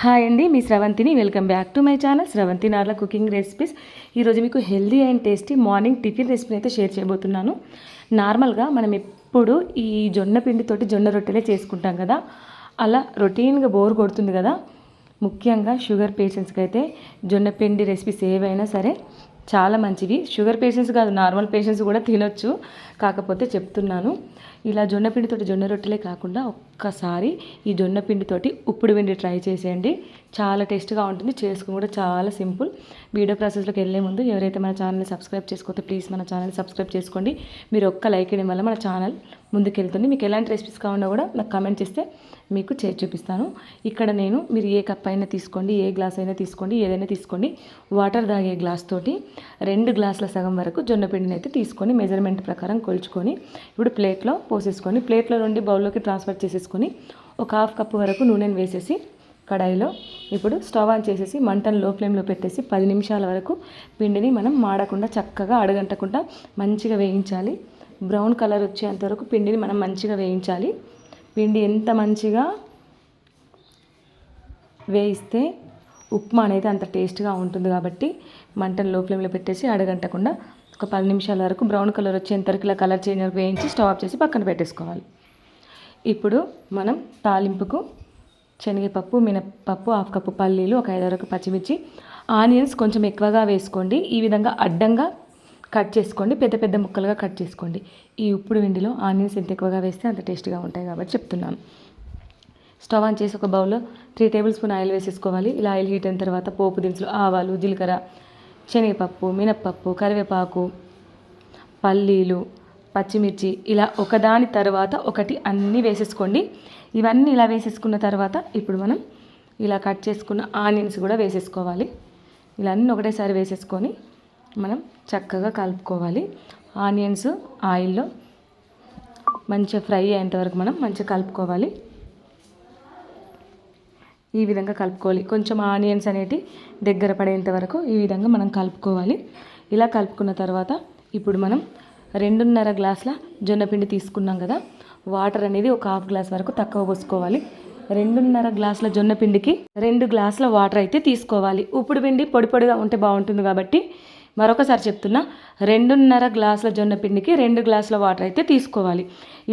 Hi అండి మీ శ్రవంతిని welcome back to my channel Sravanthi Narla cooking recipes. ఈరోజు మీకు healthy and tasty morning tiffin రెసిపీని అయితే షేర్ చేయబోతున్నాను. నార్మల్గా మనం ఎప్పుడు ఈ జొన్న పిండితోటి జొన్న రొట్టెలే చేసుకుంటాం కదా. అలా రొటీన్గా బోర్ కొడుతుంది కదా. ముఖ్యంగా షుగర్ పేషెంట్స్కి అయితే జొన్న పిండి రెసిపీస్ ఏవైనా సరే చాలా మంచివి. షుగర్ పేషెంట్స్ కాదు నార్మల్ పేషెంట్స్ కూడా తినొచ్చు. కాకపోతే చెప్తున్నాను ఇలా జొన్న పిండితోటి జొన్న రొట్టెలే కాకుండా ఒక్కసారి ఈ జొన్న పిండితోటి ఉప్పుడు పిండి ట్రై చేసేయండి. చాలా టేస్ట్గా ఉంటుంది చేసుకుని కూడా చాలా సింపుల్. వీడియో ప్రాసెస్లోకి వెళ్ళే ముందు ఎవరైతే మన ఛానల్ని సబ్స్క్రైబ్ చేసుకోతే ప్లీజ్ మన ఛానల్ సబ్స్క్రైబ్ చేసుకోండి. మీరు ఒక్క లైక్ ఇవ్వడం వల్ల మన ఛానల్ ముందుకెళ్తుంది. మీకు ఎలాంటి రెసిపీస్ కావాలన్నా కూడా నాకు కమెంట్ చేస్తే మీకు చేసి చూపిస్తాను. ఇక్కడ నేను మీరు ఏ కప్ అయినా తీసుకోండి ఏ గ్లాస్ అయినా తీసుకోండి ఏదైనా తీసుకోండి. వాటర్ తాగే గ్లాస్ తోటి రెండు గ్లాసుల సగం వరకు జొన్న పిండిని అయితే తీసుకొని మెజర్మెంట్ ప్రకారం కొలుచుకొని ఇప్పుడు ప్లేట్లో పోసేసుకొని ప్లేట్లో నుండి బౌల్లోకి ట్రాన్స్ఫర్ చేసేసుకొని ఒక హాఫ్ కప్ వరకు నూనెను వేసేసి కడాయిలో ఇప్పుడు స్టవ్ ఆన్ చేసేసి మంటను లో ఫ్లేమ్లో పెట్టేసి పది నిమిషాల వరకు పిండిని మనం మాడకుండా చక్కగా అడగంటకుండా మంచిగా వేయించాలి. బ్రౌన్ కలర్ వచ్చేంత వరకు పిండిని మనం మంచిగా వేయించాలి. పిండి ఎంత మంచిగా వేయిస్తే ఉప్మా అనేది అంత టేస్ట్గా ఉంటుంది కాబట్టి మంటను లో ఫ్లేమ్లో పెట్టేసి అడగంటకుండా ఒక పది నిమిషాల వరకు బ్రౌన్ కలర్ వచ్చేంత వరకు ఇలా కలర్ చేంజ్ వేయించి స్టవ్ ఆఫ్ చేసి పక్కన పెట్టేసుకోవాలి. ఇప్పుడు మనం తాలింపుకు శనగపప్పు మినపప్పు హాఫ్ కప్పు పల్లీలు ఒక ఐదు వరకు పచ్చిమిర్చి. ఆనియన్స్ కొంచెం ఎక్కువగా వేసుకోండి. ఈ విధంగా అడ్డంగా కట్ చేసుకోండి. పెద్ద పెద్ద ముక్కలుగా కట్ చేసుకోండి. ఈ ఉప్పుడు విండిలో ఆనియన్స్ ఎంత ఎక్కువగా వేస్తే అంత టేస్ట్గా ఉంటాయి కాబట్టి చెప్తున్నాను. స్టవ్ ఆన్ చేసి ఒక బౌల్లో త్రీ టేబుల్ స్పూన్ ఆయిల్ వేసేసుకోవాలి. ఇలా ఆయిల్ హీట్ అయిన తర్వాత పోపు దినుసులు ఆవాలు జీలకర్ర శనగపప్పు మినప్పప్పు కరివేపాకు పల్లీలు పచ్చిమిర్చి ఇలా ఒకదాని తర్వాత ఒకటి అన్నీ వేసేసుకోండి. ఇవన్నీ ఇలా వేసేసుకున్న తర్వాత ఇప్పుడు మనం ఇలా కట్ చేసుకున్న ఆనియన్స్ కూడా వేసేసుకోవాలి. ఇలా అన్నీ ఒకటేసారి వేసేసుకొని మనం చక్కగా కలుపుకోవాలి. ఆనియన్స్ ఆయిల్లో మంచిగా ఫ్రై అయ్యేంత వరకు మనం మంచిగా కలుపుకోవాలి. ఈ విధంగా కలుపుకోవాలి. కొంచెం ఆనియన్స్ అనేటి దగ్గర పడేంత వరకు ఈ విధంగా మనం కలుపుకోవాలి. ఇలా కలుపుకున్న తర్వాత ఇప్పుడు మనం రెండున్నర గ్లాసుల జొన్నపిండి తీసుకున్నాం కదా. వాటర్ అనేది ఒక హాఫ్ గ్లాస్ వరకు తక్కువ పోసుకోవాలి. రెండున్నర గ్లాసుల జొన్న పిండికి రెండు గ్లాసుల వాటర్ అయితే తీసుకోవాలి. ఉప్పుడు పిండి పొడి పొడిగా ఉంటే బాగుంటుంది కాబట్టి మరొకసారి చెప్తున్నా రెండున్నర గ్లాసుల జొన్న పిండికి రెండు గ్లాసుల వాటర్ అయితే తీసుకోవాలి.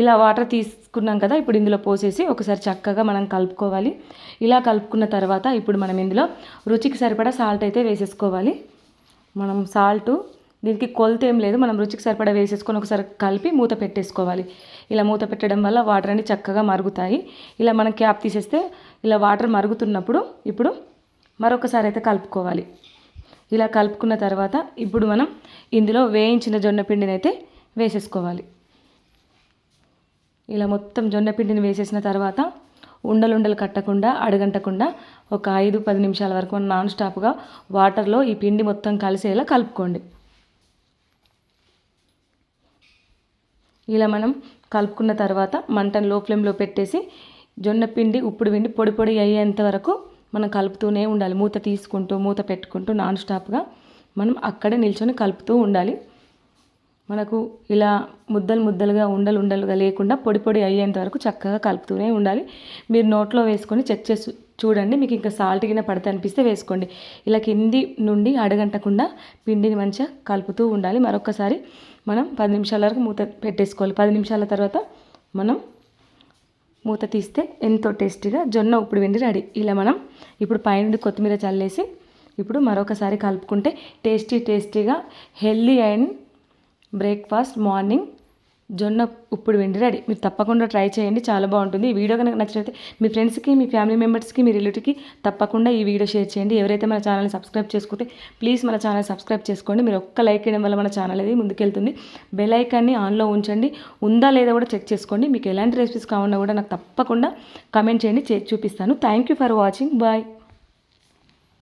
ఇలా వాటర్ తీసుకున్నాం కదా ఇప్పుడు ఇందులో పోసేసి ఒకసారి చక్కగా మనం కలుపుకోవాలి. ఇలా కలుపుకున్న తర్వాత ఇప్పుడు మనం ఇందులో రుచికి సరిపడా సాల్ట్ అయితే వేసేసుకోవాలి. మనం సాల్ట్ దీనికి కొలత ఏం లేదు. మనం రుచికి సరిపడా వేసేసుకొని ఒకసారి కలిపి మూత పెట్టేసుకోవాలి. ఇలా మూత పెట్టడం వల్ల వాటర్ అన్ని చక్కగా మరుగుతాయి. ఇలా మనం క్యాప్ తీసేస్తే ఇలా వాటర్ మరుగుతున్నప్పుడు ఇప్పుడు మరొకసారి అయితే కలుపుకోవాలి. ఇలా కలుపుకున్న తర్వాత ఇప్పుడు మనం ఇందులో వేయించిన జొన్న పిండిని అయితే వేసేసుకోవాలి. ఇలా మొత్తం జొన్న పిండిని వేసేసిన తర్వాత ఉండలుండలు కట్టకుండా అడగంటకుండా ఒక ఐదు పది నిమిషాల వరకు నాన్ స్టాప్గా వాటర్లో ఈ పిండి మొత్తం కలిసేలా కలుపుకోండి. ఇలా మనం కలుపుకున్న తర్వాత మంటను లో ఫ్లేమ్లో పెట్టేసి జొన్న పిండి ఉప్పుడు పిండి పొడి పొడి అయ్యేంత వరకు మనం కలుపుతూనే ఉండాలి. మూత తీసుకుంటూ మూత పెట్టుకుంటూ నాన్ స్టాప్గా మనం అక్కడే నిల్చొని కలుపుతూ ఉండాలి. మనకు ఇలా ముద్దలు ముద్దలుగా ఉండలు ఉండలుగా లేకుండా పొడి పొడి అయ్యేంత వరకు చక్కగా కలుపుతూనే ఉండాలి. మీరు నోట్లో వేసుకొని చెక్ చేసి చూడండి మీకు ఇంకా సాల్ట్ గిన్నె పడితే అనిపిస్తే వేసుకోండి. ఇలా కింది నుండి అడగంటకుండా పిండిని మంచిగా కలుపుతూ ఉండాలి. మరొకసారి మనం పది నిమిషాల వరకు మూత పెట్టేసుకోవాలి. పది నిమిషాల తర్వాత మనం మూత తీస్తే ఎంతో టేస్టీగా జొన్న ఉప్పుడు వెండి రెడీ. ఇలా మనం ఇప్పుడు పైన కొత్తిమీర చల్లేసి ఇప్పుడు మరొకసారి కలుపుకుంటే టేస్టీ టేస్టీగా హెల్దీ అండ్ బ్రేక్ఫాస్ట్ మార్నింగ్ జొన్న ఇప్పుడు వెండి రెడీ. మీరు తప్పకుండా ట్రై చేయండి చాలా బాగుంటుంది. ఈ వీడియో కనుక నచ్చినట్లయితే మీ ఫ్రెండ్స్కి మీ ఫ్యామిలీ మెంబర్స్కి మీ రిలేటివ్కి తప్పకుండా ఈ వీడియో షేర్ చేయండి. ఎవరైతే మన ఛానల్ని సబ్స్క్రైబ్ చేసుకుంటే ప్లీజ్ మన ఛానల్ సబ్స్క్రైబ్ చేసుకోండి. మీరు ఒక్క లైక్ చేయడం వల్ల మన ఛానల్ అనేది ముందుకెళ్తుంది. బెల్ ఐకాన్ని ఆన్లో ఉంచండి. ఉందా లేదా కూడా చెక్ చేసుకోండి. మీకు ఎలాంటి రెసిపీస్ కావాలన్నా కూడా నాకు తప్పకుండా కమెంట్ చేయండి. చేసి చూపిస్తాను. Thank you for watching. Bye.